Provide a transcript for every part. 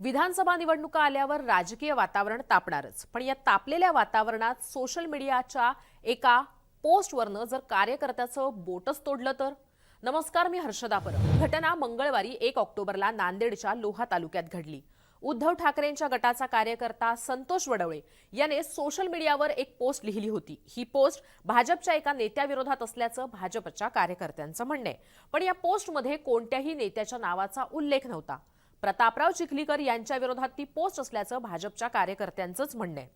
विधानसभा निवडणुका आल्यावर राजकीय वातावरण तापणारच. पण या तापलेल्या वातावरणात सोशल मीडियाच्या एका पोस्टवरनं जर कार्यकर्त्याचं बोटच तोडलं तर? नमस्कार मी हर्षदा परब. घटना मंगळवारी एक ऑक्टोबरला नांदेडच्या लोहा तालुक्यात घडली. उद्धव ठाकरेंच्या गटाचा कार्यकर्ता संतोष वडवळे याने सोशल मीडियावर एक पोस्ट लिहिली होती. ही पोस्ट भाजपच्या एका नेत्याविरोधात असल्याचं भाजपच्या कार्यकर्त्यांचं म्हणणं आहे. पण या पोस्टमध्ये कोणत्याही नेत्याच्या नावाचा उल्लेख नव्हता. प्रतापराव चिखलीकर यांच्या विरोधात ती पोस्ट असल्याचं भाजपच्या कार्यकर्त्यांचंच म्हणणं आहे.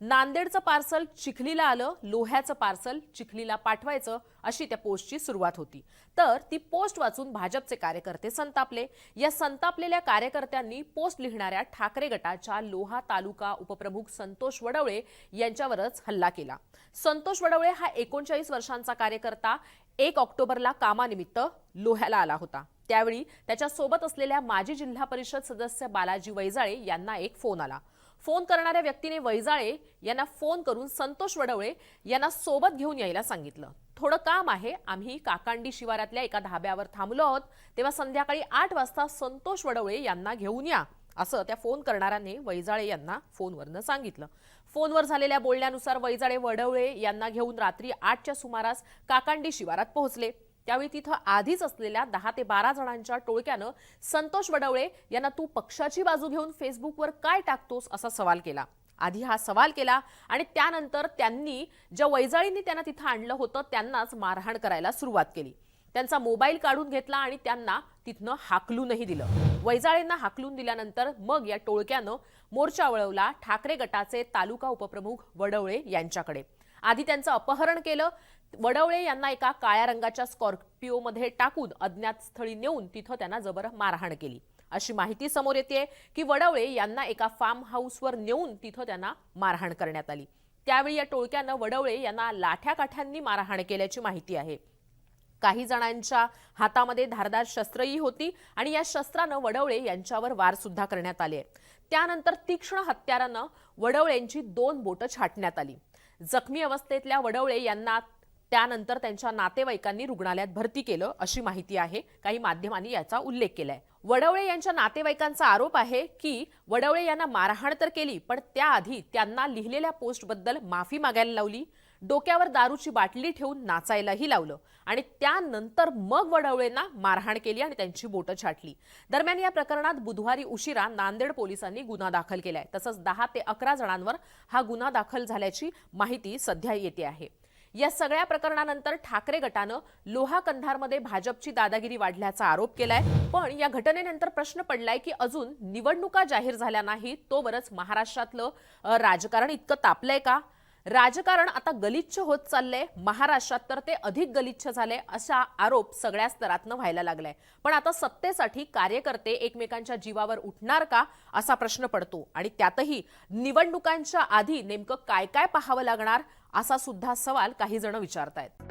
नांदेडचं पार्सल चिखलीला आलं लोह्याचं पार्सल चिखलीला पाठवायचं अशी त्या पोस्टची सुरुवात होती. तर ती पोस्ट वाचून भाजपचे कार्यकर्ते संतापले. या संतापलेल्या कार्यकर्त्यांनी पोस्ट लिहिणाऱ्या ठाकरे गटाच्या लोहा तालुका उपप्रमुख संतोष वडवळे यांच्यावरच हल्ला केला. संतोष वडवळे हा एकोणचाळीस वर्षांचा कार्यकर्ता. एक ऑक्टोबरला कामानिमित्त लोह्याला आला होता. त्यावेळी त्याच्यासोबत असलेल्या माजी जिल्हा परिषद सदस्य बालाजी वैजाळे यांना एक फोन आला. फोन करणाऱ्या व्यक्तीने वैजाळे यांना फोन करून संतोष वडवळे यांना सोबत घेऊन यायला सांगितलं. थोडं काम आहे आम्ही काकांडी शिवारातल्या एका धाब्यावर थांबलो आहोत. तेव्हा संध्याकाळी आठ वाजता संतोष वडवळे यांना घेऊन या असं त्या फोन करणाऱ्याने वैजाळे यांना फोनवरनं सांगितलं. फोनवर झालेल्या बोलण्यानुसार वैजाळे वडवळे यांना घेऊन रात्री आठच्या सुमारास काकांडी शिवारात पोहोचले. त्यावेळी तिथं आधीच असलेल्या दहा ते बारा जणांच्या टोळक्यानं संतोष वडवळे यांना तू पक्षाची बाजू घेऊन फेसबुकवर काय टाकतोस असा सवाल केला. आधी हा सवाल केला आणि त्यानंतर त्यांनी ज्या वैजाळींनी त्यांना तिथं आणलं होतं त्यांनाच मारहाण करायला सुरुवात केली. त्यांचा मोबाईल काढून घेतला आणि त्यांना तिथनं हाकलूनही दिलं. वैजाळेंना हाकलून दिल्यानंतर मग या टोळक्यानं मोर्चा वळवला ठाकरे गटाचे तालुका उपप्रमुख वडवळे यांच्याकडे. आधी त्यांचं अपहरण केलं वडवळे यांना एका काळ्या रंगाच्या स्कॉर्पिओमध्ये टाकून अज्ञात स्थळी नेऊन तिथं त्यांना जबर मारहाण केली. अशी माहिती समोर येते की वडवळे यांना एका फार्म हाऊसवर नेऊन तिथं त्यांना मारहाण करण्यात आली. त्यावेळी या टोळक्यानं वडवळे यांना लाठ्या काठ्यांनी मारहाण केल्याची माहिती आहे. काही जणांच्या हातामध्ये धारदार शस्त्रही होती आणि या शस्त्रानं वडवळे यांच्यावर वार सुद्धा करण्यात आले. त्यानंतर तीक्ष्ण हत्यारानं वडवळेंची दोन बोटं छाटण्यात आली. जखमी अवस्थेतल्या वडवळे यांना त्यानंतर त्यांच्या नातेवाईकांनी रुग्णालयात भरती केलं अशी माहिती आहे. काही माध्यमांनी याचा उल्लेख केलाय. वडवळे यांच्या नातेवाईकांचा आरोप आहे की वडवळे यांना मारहाण तर केली पण त्याआधी त्यांना लिहिलेल्या पोस्टबद्दल माफी मागायला लावली. डोक्यावर दारूची बाटली ठेवून नाचायलाही लावलं आणि त्यानंतर मग वडवळेंना मारहाण केली आणि त्यांची बोटं छाटली. दरम्यान या प्रकरणात बुधवारी उशिरा नांदेड पोलिसांनी गुन्हा दाखल केलाय. तसंच दहा ते अकरा जणांवर हा गुन्हा दाखल झाल्याची माहिती सध्या येते आहे. या सगळ्या प्रकरणानंतर ठाकरे गटानं लोहा कंधारमध्ये भाजपची दादागिरी वाढल्याचा आरोप केलाय. पण या घटनेनंतर प्रश्न पडलाय की अजून निवडणुका जाहीर झाल्या नाही तोवरच महाराष्ट्रातलं राजकारण इतकं तापलंय का? राजकारण आता गलिच्छ होत चाललंय. महाराष्ट्रात तर ते अधिक गलिच्छ झाले असा आरोप सगळ्या स्तरातनं व्हायला लागलाय. पण आता सत्तेसाठी कार्यकर्ते एकमेकांच्या जीवावर उठणार का असा प्रश्न पडतो. आणि त्यातही निवडणुकांच्या आधी नेमकं काय काय पाहावं लागणार? असा सुद्धा सवाल काही जण विचारतायत.